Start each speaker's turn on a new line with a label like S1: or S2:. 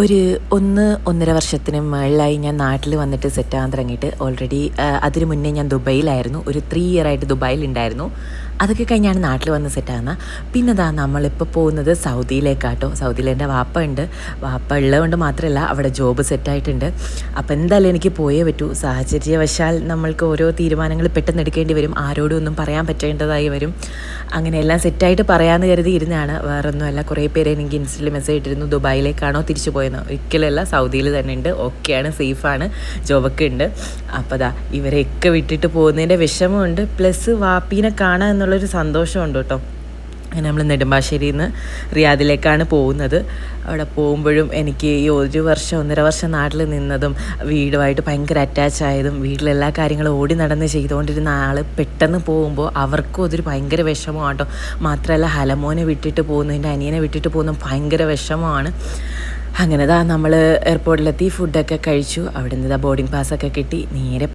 S1: ഒരു ഒന്ന് ഒന്നര വർഷത്തിന് മുകളിലായി ഞാൻ നാട്ടിൽ വന്നിട്ട് സെറ്റ് ആകാൻ തുടങ്ങിയിട്ട് ഓൾറെഡി അതിന് മുന്നേ ഞാൻ ദുബൈയിലായിരുന്നു. ഒരു ത്രീ ഇയർ ആയിട്ട് ദുബായിലുണ്ടായിരുന്നു അതൊക്കെ കഴിഞ്ഞാണ് നാട്ടിൽ വന്ന് സെറ്റ് ആകുന്നത് പിന്നെ ഇതാ നമ്മളിപ്പോൾ പോകുന്നത് സൗദിയിലേക്കാട്ടോ. സൗദിയിൽ എന്റെ വാപ്പ ഉണ്ട് വാപ്പ ഉള്ളതുകൊണ്ട് മാത്രമല്ല അവിടെ ജോബ് സെറ്റായിട്ടുണ്ട് അപ്പോൾ എന്തായാലും എനിക്ക് പോയേ പറ്റൂ. സാഹചര്യവശാൽ നമ്മൾക്ക് ഓരോ തീരുമാനങ്ങൾ പെട്ടെന്ന് എടുക്കേണ്ടി വരും. ആരോടും ഒന്നും പറയാൻ പറ്റേണ്ടതായി വരും. അങ്ങനെ എല്ലാം സെറ്റായിട്ട് പറയാമെന്ന് കരുതി ഇരുന്നാണ്. വേറൊന്നുമല്ല കുറേ പേര് എനിക്ക് ഇൻസ്റ്റയിൽ മെസ്സേജ് ഇട്ടിരുന്നു. ദുബായിലേക്കാണോ തിരിച്ചു പോയെന്ന്. ഒരിക്കലല്ല സൗദിയിൽ തന്നെ ഉണ്ട്. ഓക്കെയാണ് സേഫാണ്. ജോബൊക്കെ ഉണ്ട്. അപ്പോൾ ദാ ഇവരെയൊക്കെ വിട്ടിട്ട് പോകുന്നതിന്റെ വിഷമമുണ്ട്. പ്ലസ് വാപ്പീനെ കാണാൻ എന്നുള്ളൊരു സന്തോഷമുണ്ട് കേട്ടോ. അങ്ങനെ നമ്മൾ നെടുമ്പാശ്ശേരിയിൽ നിന്ന് റിയാദിലേക്കാണ് പോകുന്നത്. അവിടെ പോകുമ്പോഴും എനിക്ക് ഈ ഒരു വർഷം ഒന്നര വർഷം നാട്ടിൽ നിന്നതും വീടുമായിട്ട് ഭയങ്കര അറ്റാച്ച് ആയതും വീട്ടിലെല്ലാ കാര്യങ്ങളും ഓടി നടന്ന് ചെയ്തുകൊണ്ടിരുന്ന ആൾ പെട്ടെന്ന് പോകുമ്പോൾ അവർക്കും അതൊരു ഭയങ്കര വിഷമമാണ് കേട്ടോ മാത്രമല്ല ഹലമോനെ വിട്ടിട്ട് പോകുന്നതിന്റെ അനിയനെ വിട്ടിട്ട് പോകുന്ന ഭയങ്കര വിഷമമാണ്. അങ്ങനെ ദാ നമ്മൾ എയർപോർട്ടിലെത്തി ഫുഡൊക്കെ കഴിച്ചു. അവിടെ നിന്ന് ബോർഡിംഗ് പാസ്സൊക്കെ കിട്ടി. നേരെ